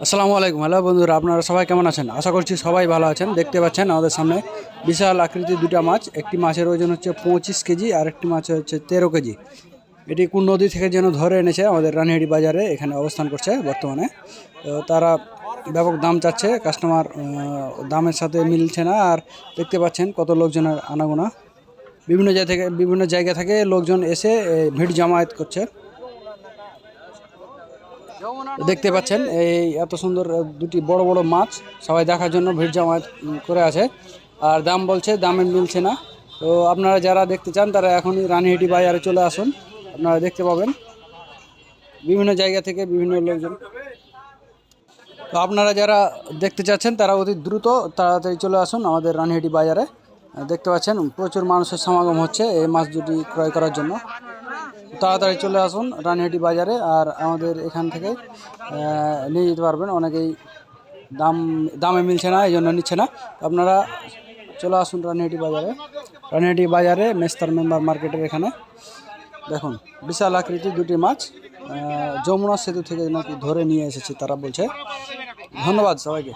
আসসালামু আলাইকুম। হ্যালো বন্ধুরা, আপনারা সবাই কেমন আছেন? আশা করছি সবাই ভালো আছেন। দেখতে পাচ্ছেন আমাদের সামনে বিশাল আকৃতির দুটা মাছ। একটি মাছের ওজন হচ্ছে পঁচিশ কেজি, আর একটি মাছ হচ্ছে তেরো কেজি। এটি কোন নদী থেকে যেন ধরে এনেছে, আমাদের রানিহাটি বাজারে এখানে অবস্থান করছে বর্তমানে। তো তারা ব্যাপক দাম চাচ্ছে কাস্টমার দামের সাথে মিলছে না। আর দেখতে পাচ্ছেন কত লোকজনের আনাগোনা। বিভিন্ন জায়গা থেকে বিভিন্ন জায়গা থেকে লোকজন এসে ভিড় জামায়াত করছে। দেখতে পাচ্ছেন, এই এত সুন্দর দুটি বড় বড় মাছ সবাই দেখার জন্য ভিড় জামায়াত করে আছে। আর দাম বলছে, দামে মিলছে না। তো আপনারা যারা দেখতে চান, তারা এখনই রানীহাটি বাজারে চলে আসুন। আপনারা দেখতে পাবেন বিভিন্ন জায়গা থেকে বিভিন্ন লোকজন। তো আপনারা যারা দেখতে চাচ্ছেন, তারা অতি দ্রুত তাড়াতাড়ি চলে আসুন আমাদের রানীহাটি বাজারে। দেখতে পাচ্ছেন, প্রচুর মানুষের সমাগম হচ্ছে এই মাছ দুটি ক্রয় করার জন্য। তাড়াতাড়ি চলে আসুন রানীহাটি বাজারে আর আমাদের এখান থেকে নিয়ে যেতে পারবেন। অনেকেই দাম, দামে মিলছে না, এই জন্য নিচ্ছে না। আপনারা চলে আসুন রানীহাটি বাজারে। রানীহাটি বাজারে মেস্তার মেম্বার মার্কেটের এখানে। দেখুন, বিশাল আকৃতির দুটি মাছ। যমুনা সেতু থেকে নাকি ধরে নিয়ে এসেছে তারা বলছে। ধন্যবাদ সবাইকে।